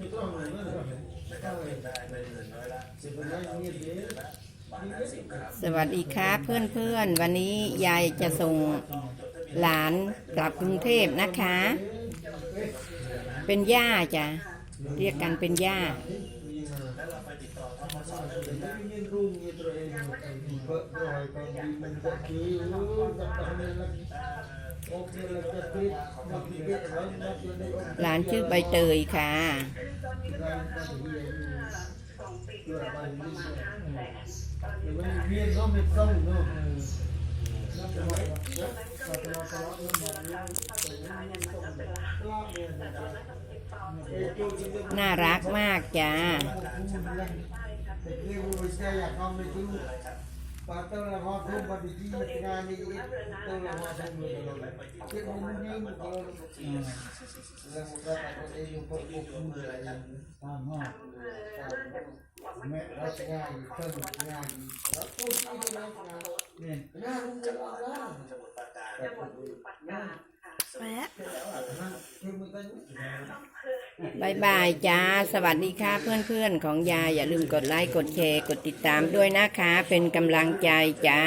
นะครับเป็นได้เป็นเงินน้อยละสิบห้าต่อปีเดือนละบาทละสิบครับสวัสดีค่ะเพื่อนๆ วันนี้ยายจะส่งหลานกลับกรุงเทพนะคะ เป็นย่าจ้ะเรียกกันเป็นย่า แล้วเราไปติดต่อทกสได้เลยนะ ingin rumit ร้านชื่อใบเตยค่ะน่ารักมากจ้า Patah lah hot room pada ji tengah ni itu lah hot room ni kalau cik mungkin kalau yang muda tak ada yang perlu lah yang sama mek rasanya itu tengah ni aku sini tengah ni nah room dia lah สมุดปราการ บายบายจ้า สวัสดีค่ะเพื่อนๆของยายอย่าลืมกดไลค์ กดแชร์ กดติดตามด้วยนะคะ เป็นกำลังใจจ้า